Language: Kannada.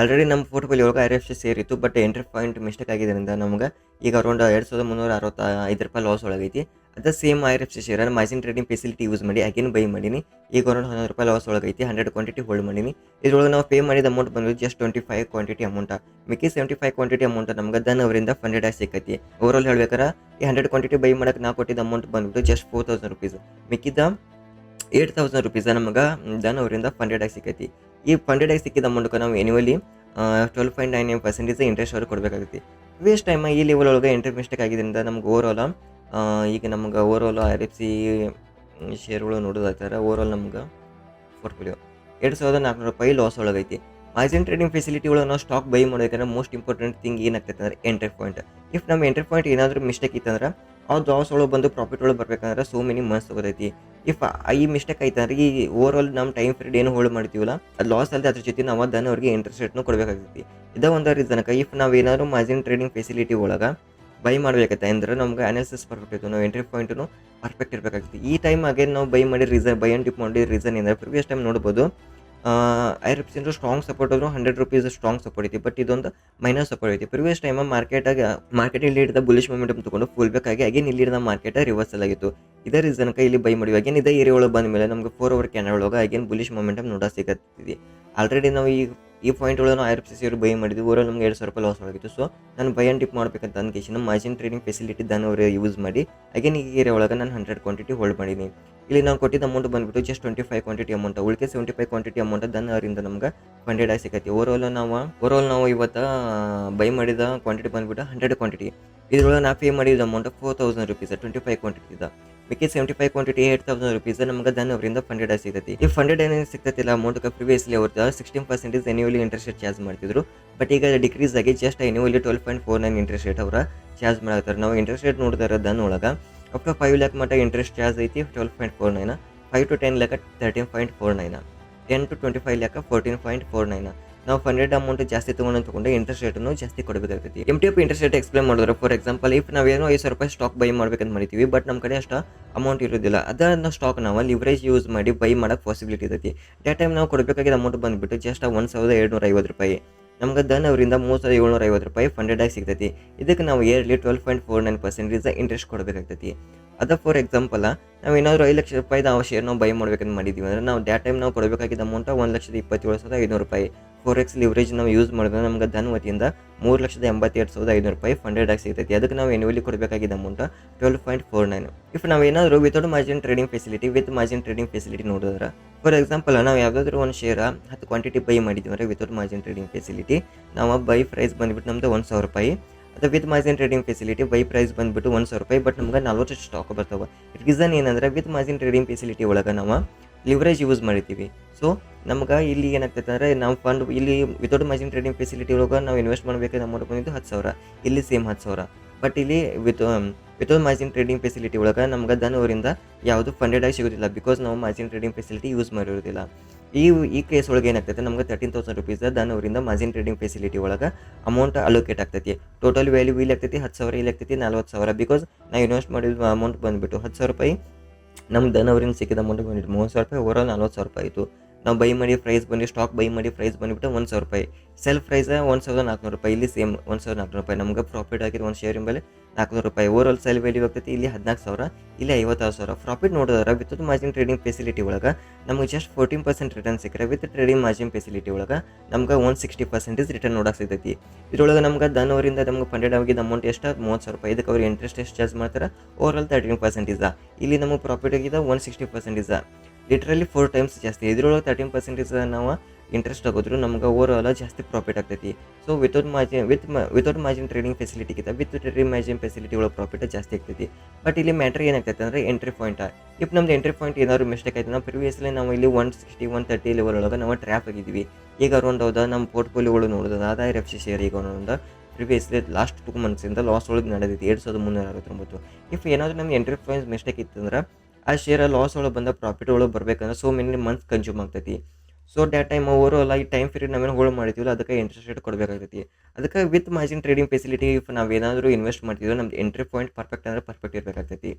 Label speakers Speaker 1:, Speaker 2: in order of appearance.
Speaker 1: ಆಲ್ರೆಡಿ ನಮ್ಮ ಪೋರ್ಟ್ಫೋಲಿಯೋ ಒಳಗೆ ಆರ್ ಎಫ್ ಸಿ ಸೇರಿತ್ತು ಬಟ್ ಎಂಟ್ರಿ ಪಾಯಿಂಟ್ ಮಿಸ್ಟೇಕ್ ಆಗಿದ್ದರಿಂದ ನಮ್ಗೆ ಈಗ ಅರೌಂಡ್ ಎರಡು ಸಾವಿರದ ಮುನ್ನೂರ ಅರವತ್ತ ಐದು ರೂಪಾಯಿ ಲಾಸ್ ಒಳಗೈತಿ ಅದ same I F C share margin trading facility use ಮಾಡಿ ಅಗೇನ್ ಬೈ ಮಾಡೀನಿ. ಈಗ ಅರೌಂಡ್ ಹನ್ನೊಂದು ರೂಪಾಯಿ ಲಾಸ್ ಒಳಗೈತಿ ಹಂಡ್ರೆಡ್ ಕ್ವಾಂಟಿಟಿ ಹೋಲ್ಡ್ ಮಾಡೀನಿ. ಇದ್ರೊಳಗೆ ನಾವು ಪೇ ಮಾಡಿದ ಅಮೌಂಟ್ ಬಂದು just twenty five quantity amount ಮಿಕ್ಕಿ ಸೆವೆಂಟಿ ಫೈವ್ ಕ್ವಾಂಟಿಟಿ ಅಮೌಂಟ್ ನಮ್ಗೆ ದನ್ ಅವರಿಂದ ಫಂಡೆಡ್ ಆಗಿ ಸಿಕ್ಕೈತಿ. ಓವರಾಲ್ ಹೇಳ್ಬೇಕಾರೆ ಈ ಹಂಡ್ರೆಡ್ ಕ್ವಾಂಟಿಟಿ ಬೈ ಮಾಡಕ್ಕೆ ನಾ ಕೊಟ್ಟಿದ್ದ ಅಮೌಂಟ್ ಬಂದ್ಬಿಟ್ಟು ಜಸ್ಟ್ ಫೋರ್ ತೌಸಂಡ್ ರುಪೀಸ್ ಮಿಕ್ಕಿದ್ದ ಏಟ್ ತೌಸಂಡ್ ರುಪೀಸ್ ನಮಗೆ ದನ್ ಅವರಿಂದ ಫಂಡೆಡ್ ಆಗಿ ಸಿಕ್ಕೈತಿ. ಈ ಫಂಡೆಡ್ ಆಗಿ ಸಿಕ್ಕಿದ ಅಮೌಂಟ್ಗೆ ನಾವು annually twelve point nine nine percentage interest ಅವ್ರಿಗೆ ಕೊಡಬೇಕಾಗುತ್ತೆ ವೇಸ್ಟ್ ಟೈಮ್ ಈ ಲೆವೆಲ್ ಒಳಗೆ ಎಂಟ್ರಿ ಮಿಸ್ಟೇಕ್ ಆಗಿದ್ದರಿಂದ ನಮ್ಗೆ ಓವರ್ಆಲ್ ಈಗ ನಮ್ಗೆ ಓವರ್ಆಲ್ ಆರ್ ಎಫ್ ಸಿ ಶೇರ್ಗಳು ನೋಡೋದಾಗ್ತಾರೆ ಓವರಾಲ್ ನಮ್ಗೆ ಪೋರ್ಟ್ಫೋಲಿಯೋ ಎರಡು ಸಾವಿರದ ನಾಲ್ಕುನೂರು ರೂಪಾಯಿ ಲಾಸ್ ಒಳಗೈತಿ. ಮಾರ್ಜಿನ್ ಟ್ರೇಡಿಂಗ್ ಫೆಸಿಲಿಟಿ ಒಳಗೆ ನಾವು ಸ್ಟಾಕ್ ಬೈ ಮಾಡೋದಕ್ಕೆ ಮೋಸ್ಟ್ ಇಂಪಾರ್ಟೆಂಟ್ ಥಿಂಗ್ ಏನಾಗ್ತೈತೆ ಅಂದ್ರೆ ಎಂಟ್ರಿ ಪಾಯಿಂಟ್ ಇಫ್ ನಮ್ಮ ಎಂಟ್ರಿ ಪಾಯಿಂಟ್ ಏನಾದರೂ ಮಿಸ್ಟೇಕ್ ಇತ್ತಂದ್ರೆ ಆ ಲಾಸ್ ಒಳಗೆ ಬಂದು ಪ್ರಾಫಿಟ್ ಒಳಗೆ ಬರ್ಬೇಕಂದ್ರೆ ಸೋ ಮೆನಿ ಮಂತ್ಸ್ ತಗೋತೈತಿ. ಇಫ್ ಈ ಮಿಸ್ಟೇಕ್ ಆಯ್ತಂದ್ರೆ ಈ ಓವರ್ ನಮ್ಮ ಟೈಮ್ ಪೀರಿಯಡ್ ಏನು ಹೋಲ್ಡ್ ಮಾಡ್ತೀವಲ್ಲ, ಅದು ಲಾಸ್ ಅಲ್ಲದೆ ಅದ್ರ ಜೊತೆ ನಾವು ಅದನ್ನು ಅವ್ರಿಗೆ ಇಂಟ್ರೆಸ್ಟ್ ರೇಟ್ನು ಕೊಡಬೇಕಾಗ್ತೈತಿ ಇದ ಒಂದು ರೀಸನ್ಕ ಇಫ್ ನಾವು ಏನಾದ್ರು ಮಾರ್ಜಿನ್ ಟ್ರೇಡಿಂಗ್ ಫೆಸಿಲಿಟಿ ಒಳಗೆ ಬೈ ಮಾಡಬೇಕಾಯ್ತು ಅಂದ್ರೆ ನಮ್ಗೆ ಅನಾಲಿಸಿಸ್ ಪರ್ಫೆಕ್ಟ್ ನಾವು ಎಂಟ್ರಿ ಪಾಯಿಂಟು ಪರ್ಫೆಕ್ಟ್ ಇರಬೇಕಾಗ್ತೈತಿ ಈ ಟೈಮ್ ಅಗೇನ್ ನಾವು ಬೈ ಮಾಡಿ ರೀಸನ್ ಬೈ ಅಂಡ್ ಡಿಪ್ ಮಾಡಿ ರೀಸನ್ ಏನಂದ್ರೆ ಪ್ರಿವಿಯಸ್ ಟೈಮ್ ನೋಡ್ಬೋದು. ಐ ರುಪೀಸ್ ಸ್ಟ್ರಾಂಗ್ ಸಪೋರ್ಟ್ ಆದರೂ ಹಂಡ್ರೆಡ್ ರುಪೀಸ್ ಸ್ಟ್ರಾಂಗ್ ಸಪೋರ್ಟ್ ಐತಿ. ಬಟ್ ಇದೊಂದು ಮೈನಸ್ ಸಪೋರ್ಟ್ ಐತಿ. ಪ್ರಿವಿಯಸ್ ಟೈಮ್ ಮಾರ್ಕೆಟಾಗ ಮಾರ್ಕೆಟ್ ಇಲ್ಲಿ ಹಿಡಿದ ಬುಲಿಶ್ ಮೊಮೆಂಟಮ್ ತಗೊಂಡು ಫುಲ್ ಬೇಕಾಗಿ ಅಗೇನ್ ಇಲ್ಲಿ ಹಿಡಿದ ಮಾರ್ಕೆಟ್ ರಿವರ್ಸಲ್ ಆಗಿತ್ತು. ಇದೇ ರೀಸನ್ಕ ಇಲ್ಲಿ ಬೈ ಮಾಡಿವಿ. ಅಗೇನ್ ಇದೇ ಏರಿಯಾ ಒಳಗೆ ಬಂದ ಮೇಲೆ ನಮಗೆ ಫೋರ್ ಅವರ್ ಕ್ಯಾನಲ್ ಒಳಗೆ ಅಗೇನ್ ಬುಲಿಶ್ ಮೊಮೆಂಟಮ್ ನೋಡ ಸಿಗತ್ತಿದೆ. ಆಲ್ರೆಡಿ ನಾವು ಈ ಈ ಪಾಯಿಂಟ್ ಒಳಗೆ ನಾವು I F C C buy ಮಾಡಿದ್ವಿ ಓವರಾಲ್ ನಮ್ಗೆ ಎರಡು ಸಾವಿರ ರೂಪಾಯಿ ಲಾಸ್ ಆಗಿತ್ತು. ಸೊ ನಾನು ಬೈ ಆ್ಯಂಡ್ ಡಿಪ್ ಮಾಡ್ಬೇಕಂತ ಅಂದ್ಕೇಶಿ ನಮ್ಮ ಮಾರ್ಜಿನ್ ಟ್ರೇಡಿಂಗ್ ಫೆಸಿಲಿಟಿ ದನ್ ಅವರು ಯೂಸ್ ಮಾಡಿ ಅಗೇನ್ ಈ ಏರಿಯಾ ಒಳಗೆ ನಾನು ಹಂಡ್ರೆಡ್ ಕ್ವಾಂಟಿಟಿ ಹೋಲ್ಡ್ ಮಾಡೀನಿ ಇಲ್ಲಿ ನಾವು ಕೊಟ್ಟಿದ್ದ ಅಮೌಂಟ್ ಬಂದ್ಬಿಟ್ಟು just twenty five quantity amount ಉಳಿಕೆ seventy five quantity amount Dhan ಅವರಿಂದ ನಮ್ಗೆ ಫಂಡೆಡ್ ಆಗಿ ಸಿಗತ್ತೆ. ಓವರಾಲ್ ನಾವು ಓವರಾಲ್ ನಾವು ಇವತ್ತು ಬೈ ಮಾಡಿದ ಕ್ವಾಂಟಿಟಿ ಬಂದ್ಬಿಟ್ಟು ಹಂಡ್ರೆಡ್ ಕ್ವಾಂಟಿಟಿ ಇದ್ರೊಳಗೆ ನಾ ಪೇ ಮಾಡಿದ amount four thousand rupees twenty five quantity ಇದೆ ಮಿಕ್ಕಿ seventy five quantity eight thousand rupees ನಮ್ಗೆ ದನ್ ಅವರಿಂದ ಫಂಡೆಡ್ ಸಿಗ್ತೈತಿ ಈ ಫಂಡೆಡ್ ಏನೇನು ಸಿಗ್ತೈತಿಲ್ಲ ಅಮೌಂಟ್ ಪ್ರಿವಿಯಸ್ಲಿ ಅವ್ರದ್ದು sixteen percentage annually interest rate charge ಮಾಡ್ತಿದ್ರು. ಬಟ್ ಈಗ ಡಿಕ್ರೀಸ್ ಆಗಿ just annually twelve point four nine interest rate ಅವರ ಚಾರ್ಜ್ ಮಾಡ್ತಾರೆ ನಾವು ಇಂಟ್ರೆಸ್ಟ್ ರೇಟ್ ನೋಡಿದಾರೆ ದನ್ ಒಳಗೆ ಅಪ್ ಫೈವ್ ಲ್ಯಾಕ್ ಮಟ್ಟ ಇಂಟ್ರೆಸ್ಟ್ ಚಾರ್ಜ್ ಐತಿ twelve point four nine five to ten lakh thirteen point four nine ten to twenty five lakh fourteen point four nine ನಾವು ಫಂಡೆಡ್ ಅಮೌಂಟ್ ಜಾಸ್ತಿ ತೊಗೊಂಡು ತಗೊಂಡು ಇಂಟ್ರೆಸ್ಟ್ ರೇಟನ್ನು ಜಾಸ್ತಿ ಕೊಡಬೇಕಾಗ್ತೈತಿ. M T F interest rate explain ಮಾಡಿದ್ರೆ ಫಾರ್ ಎಕ್ಸಾಂಪಲ್ ಇಫ್ ನಾವೇನೋ ಐದು ಸಾವಿರ ರೂಪಾಯಿ ಸ್ಟಾಕ್ ಬೈ ಮಾಡ್ಬೇಕಂತ ಮಾಡ್ತೀವಿ ಬಟ್ ನಮ್ಮ ಕಡೆ ಅಷ್ಟು ಅಮೌಂಟ್ ಇರೋದಿಲ್ಲ, ಅದನ್ನ ಸ್ಟಾಕ್ ನಾವು ಲಿವರೇಜ್ ಯೂಸ್ ಮಾಡಿ ಬೈ ಮಾಡೋಕ್ಕೆ ಪಾಸಿಬಿಲಿಟಿ ಇರ್ತೈತಿ. ಡ್ಯಾ ಟೈಮ್ ನಾವು ಕೊಡಬೇಕಾಗಿದ್ದ ಅಮೌಂಟ್ ಬಂದುಬಿಟ್ಟು ಜಸ್ಟ್ ಒಂದು ಸಾವಿರದ ಏಳ್ನೂರ ಐವತ್ತು ರೂಪಾಯಿ. ನಮ್ಗೆ ದನ್ ಅವರಿಂದ ಮೂರು ಸಾವಿರದ ಏಳ್ನೂರ ಐವತ್ತು ರೂಪಾಯಿ ಫಂಡೆಡ್ ಆಗಿ ಸಿಗ್ತೈತಿ. ಇದಕ್ಕೆ ನಾವು yearly twelve point four nine percentage interest ಕೊಡಬೇಕಾಗ್ತೈತಿ. ಅದ ಫಾರ್ ಎಕ್ಸಾಂಪಲ್ ನಾವು ಏನಾದರೂ ಐದು ಲಕ್ಷ ರೂಪಾಯಿ ಆ ಶೇರ್ ನಾವು ಬೈ ಮಾಡ್ಬೇಕಂತ ಮಾಡಿದ್ದೀವಿ ಅಂದ್ರೆ ನಾವು ಡ್ಯಾ ಟೈಮ್ ನಾವು ಕೊಡಬೇಕಾಗಿದ್ದ ಅಮೌಂಟ್ ಒಂದು ಲಕ್ಷದ ಇಪ್ಪತ್ತೇಳು ಸಾವಿರದ ಐನೂರು ರೂಪಾಯಿ. ಫೋರ್ ಎಕ್ಸ್ ಲಿವರೇಜ್ ನಾವು ಯೂಸ್ ಮಾಡಿದ್ರೆ ನಮ್ಗೆ ಧನ್ ವತಿಯಿಂದ ಮೂರು ಲಕ್ಷದ ಎಂಬತ್ತೆರಡು ಸಾವಿರದ ಐನೂರು ರೂಪಾಯಿ ಫಂಡೆಡ್ ಆಗಿ ಸಿಗ್ತೈತಿ. ಅದಕ್ಕೆ ನಾವು annually ಕೊಡಬೇಕಾಗಿದ್ದ amount twelve point four nine if ನಾವು ಏನಾದರೂ without margin trading facility with margin trading facility ನೋಡಿದ್ರೆ ಫಾರ್ ಎಕ್ಸಾಂಪಲ್ ನಾವು ಯಾವುದಾದ್ರೂ ಒಂದು ಶೇರ್ ಹತ್ತು ಕ್ವಾಂಟಿಟಿ ಬೈ ಮಾಡಿದ್ದೀವಿ ಅಂದರೆ ವಿತೌಟ್ ಮಾರ್ಜಿನ್ ಟ್ರೇಡಿಂಗ್ ಫೆಸಿಲಿಟಿ ನಾವು ಬೈ ಪ್ರೈಸ್ ಬಂದ್ಬಿಟ್ಟು ನಮ್ದು ಒಂದು ಸಾವಿರ ರೂಪಾಯಿ. ಅದು with margin trading facility buy price ಬಂದುಬಿಟ್ಟು ಒಂದು ಸಾವಿರ ರೂಪಾಯಿ ಬಟ್ ನಮ್ಗೆ ನಲ್ವತ್ತು ಸ್ಟಾಕ್ ಬರ್ತಾವೆ. ರೀಸನ್ ಏನಂದ್ರೆ ವಿತ್ ಮಾರ್ಜಿನ್ ಟ್ರೇಡಿಂಗ್ ಫೆಸಿಲಿಟಿ ಒಳಗೆ ನಾವು ಲಿವರೇಜ್ ಯೂಸ್ ಮಾಡಿದ್ದೀವಿ. ಸೊ ನಮ್ಗೆ ಇಲ್ಲಿ ಏನಾಗ್ತೈತೆ ಅಂದರೆ ನಾವು ಫಂಡ್ ಇಲ್ಲಿ ವಿತೌಟ್ ಮಾರ್ಜಿನ್ ಟ್ರೇಡಿಂಗ್ ಫೆಸಿಲಿಟಿ ಒಳಗೆ ನಾವು ಇನ್ವೆಸ್ಟ್ ಮಾಡಬೇಕಾದ ಅಮೌಂಟ್ ಬಂದಿದ್ದು ಹತ್ತು ಸಾವಿರ. ಇಲ್ಲಿ ಸೇಮ್ ಹತ್ತು ಸಾವಿರ. ಬಟ್ ಇಲ್ಲಿ with without margin trading facility ಒಳಗೆ ನಮ್ಗೆ ದನ್ ಅವರಿಂದ ಯಾವುದು ಫಂಡೆಡ್ ಆಗಿ ಸಿಗೋದಿಲ್ಲ. ಬಿಕಾಸ್ ನಾವು ಮಾರ್ಜಿನ್ ಟ್ರೇಡಿಂಗ್ ಫೆಸಿಲಿಟಿ ಯೂಸ್ ಮಾಡಿರೋದಿಲ್ಲ. ಈ ಈ ಕೇಸ್ ಒಳಗೆ ಏನಾಗ್ತೈತೆ? ನಮ್ಗೆ ತರ್ಟೀನ್ ತೌಸಂಡ್ ರುಪೀಸ್ ದನ್ ಅವರಿಂದ ಮಾರ್ಜಿನ್ ಟ್ರೇಡಿಂಗ್ ಫೆಸಿಲಿಟಿ ಒಳಗೆ ಅಮೌಂಟ್ ಅಲೋಕೇಟ್ ಆಗ್ತೈತಿ. ಟೋಟಲ್ ವ್ಯಾಲ್ಯೂ ಇಲ್ಲಿ ಆಗ್ತೈತಿ? ಹತ್ತು ಸಾವಿರ ಇಲ್ಲಿ ಆಗ್ತೈತಿ? ನಲ್ವತ್ತು ಸಾವಿರ. ಬಿಕಾಸ್ ನಾವು ಇನ್ವೆಸ್ಟ್ ಮಾಡಿದ ಅಮೌಂಟ್ ಬಂದುಬಿಟ್ಟು ಹತ್ತು ಸಾವಿರ ರೂಪಾಯಿ ನಮ್ಮ ದನ್ ಅವರಿಂದ ಸಿಕ್ಕಿದ ಅಮೌಂಟ್ ಬಂದಿಟ್ಟು ಮೂವತ್ತು ಸಾವಿರ ರೂಪಾಯಿ. ಓವರಾಲ್ ನಲ್ವತ್ತು ಸಾವಿರ ರೂಪಾಯಿ ಆಯಿತು. ನಾವು ಬೈ ಮಾಡಿ ಪ್ರೈಸ್ ಬಂದು ಸ್ಟಾಕ್ ಬೈ ಮಾಡಿ ಪ್ರೈಸ್ ಬಂದುಬಿಟ್ಟು ಒಂದು ಸಾವಿರ ರೂಪಾಯಿ. ಸೆಲ್ಫ್ ಪ್ರೈಸ್ ಒಂದು ಸಾವಿರದ ನಾಲ್ಕುನೂರು ರೂಪಾಯಿ. ಇಲ್ಲಿ ಸೇಮ್ ಒಂದು ಸಾವಿರದ ನಾಲ್ಕುನೂರು ರೂಪಾಯಿ. ನಮ್ಗೆ ಪ್ರಾಫಿಟ್ ಆಗಿರೋ ಒಂದು ಶೇರ್ ಮೇಲೆ ನಾಲ್ಕುನೂರು ರೂಪಾಯಿ. ಓವರಾಲ್ ಸೇಲ್ ವ್ಯಾಲ್ಯೂ ಆಗ್ತೈತಿ ಇಲ್ಲಿ ಹದಿನಾಲ್ಕು ಸಾವಿರ, ಇಲ್ಲಿ ಐವತ್ತಾರು ಸಾವಿರ. ಪ್ರಾಫಿಟ್ ನೋಡಿದ್ರೆ ವಿತ್ ಮಾರ್ಜಿನ್ ಟ್ರೇಡಿಂಗ್ ಫೆಸಿಲಿಟಿ ಒಳಗೆ ನಮಗೆ ಜಸ್ಟ್ ಫೋರ್ಟೀನ್ ಪರ್ಸೆಂಟ್ ರಿಟರ್ನ್ ಸಿಕ್ಕರೆ ವಿತ್ ಟ್ರೇಡಿಂಗ್ ಮಾರ್ಜಿನ್ ಫೆಸಿಲಿಟಿ ಒಳಗೆ ನಮ್ಗೆ ಒನ್ ಸಿಕ್ಸ್ಟಿ ಪರ್ಸೆಂಟೇಜ್ ರಿಟರ್ನ್ ನೋಡಕ್ಕೆ ಸಿಗ್ತೈತಿ. ಇದ್ರೊಳಗೆ ನಮ್ಗೆ ದನ್ ಅವರಿಂದ ನಮ್ಗೆ ಫಂಡೆಡ್ ಆಗಿದ್ದ ಅಮೌಂಟ್ ಎಷ್ಟು? ಮೂವತ್ತು ಸಾವಿರ ರೂಪಾಯಿ. ಇದಕ್ಕೆ ಅವ್ರು ಇಂಟ್ರೆಸ್ಟ್ ಎಷ್ಟು ಚಾರ್ಜ್ ಮಾಡ್ತಾರೆ? ಓವರ್ ಆಲ್ ತರ್ಟೀನ್ ಪರ್ಸೆಂಟೇಜ್ ಇಲ್ಲಿ ನಮಗೆ ಪ್ರಾಫಿಟ್ ಆಗಿದೆ one sixty percentage literally four times ಜಾಸ್ತಿ. ಇದ್ರೊಳಗೆ ತರ್ಟೀನ್ ಪರ್ಸೆಂಟೇಜ್ ನಾವು ಇಂಟ್ರೆಸ್ಟ್ ಆಗೋದ್ರು ನಮ್ಗೆ ಓವರ್ ಆಲ್ ಜಾಸ್ತಿ ಪ್ರಾಫಿಟ್ ಆಗ್ತೈತಿ. So without margin with without margin trading ಫೆಸಿಲಿಟಿಗಿಂತ with trading margin facility ಒಳಗೆ ಪ್ರಾಫಿಟ್ ಜಾಸ್ತಿ ಆಗ್ತೈತಿ. ಬಟ್ ಇಲ್ಲಿ ಮ್ಯಾಟ್ರ್ ಏನಾಗ್ತೈತೆ ಅಂದರೆ ಎಂಟ್ರಿ ಪಾಯಿಂಟ್ ಇಫ್ ನಮ್ದು ಎಂಟ್ರಿ ಪಾಯಿಂಟ್ ಏನಾದ್ರು ಮಿಸ್ಟೇಕ್ ಆಯ್ತು, ನಾವು ಪ್ರಿವಿಯಸ್ಲಿ ನಾವು ಇಲ್ಲಿ one sixty one thirty level ಒಳಗೆ ನಾವು ಟ್ರ್ಯಾಪ್ ಆಗಿದ್ವಿ. ಈಗ ಅರೌಂಡ್ ಹೌದಾ ನಮ್ಮ ಪೋರ್ಟ್ಫೋಲಿಯೋಗಳು ನೋಡೋದು ಎಫ್ ಸಿ ಶೇರ್ ಈಗ ಒಂದು ಪ್ರಿವಿಯಸ್ಲಿ ಲಾಸ್ಟ್ ಟೂ ಮಂತ್ಸಿಂದ ಲಾಸ್ ಒಳಗೆ ನಡೆದಿತ್ತು ಎರಡು ಸಾವಿರದ ಮುನ್ನೂರ ಅರವತ್ತೊಂಬತ್ತು. ಇಫ್ ಏನಾದರೂ ನಮ್ಮ ಎಂಟ್ರಿ ಪಾಯಿಂಟ್ ಮಿಸ್ಟೇಕ್ ಇತ್ತಂದ್ರೆ ಆ ಶೇರ್ ಲಾಸ್ ಒಳಗೆ ಬಂದ ಪ್ರಾಫಿಟ್ ಒಳಗೆ ಬರಬೇಕಂದ್ರೆ ಸೊ ಮೆನಿ ಮಂತ್ಸ್ ಕನ್ಸ್ಯೂಮ್ ಆಗ್ತೈತಿ. So that time over all ಈ ಟೈಮ್ ಪೀರಿಯಡ್ ನಾವೇನು ಹೋಲ್ಡ್ ಮಾಡಿದ್ವಿ ಅದಕ್ಕೆ ಇಂಟ್ರೆಸ್ಟ್ ರೇಟ್ ಕೊಡಬೇಕಾಗ್ತೈತಿ. ಅದಕ್ಕೆ with margin trading facility if ನಾವೇನಾದರೂ ಇನ್ವೆಸ್ಟ್ ಮಾಡ್ತಿದ್ವಿ, ನಮ್ದು ಎಂಟ್ರಿ ಪಾಯಿಂಟ್ ಪರ್ಫೆಕ್ಟ್ ಅಂದರೆ ಪರ್ಫೆಕ್ಟ್ ಇರಬೇಕಾಗ್ತೈತಿ.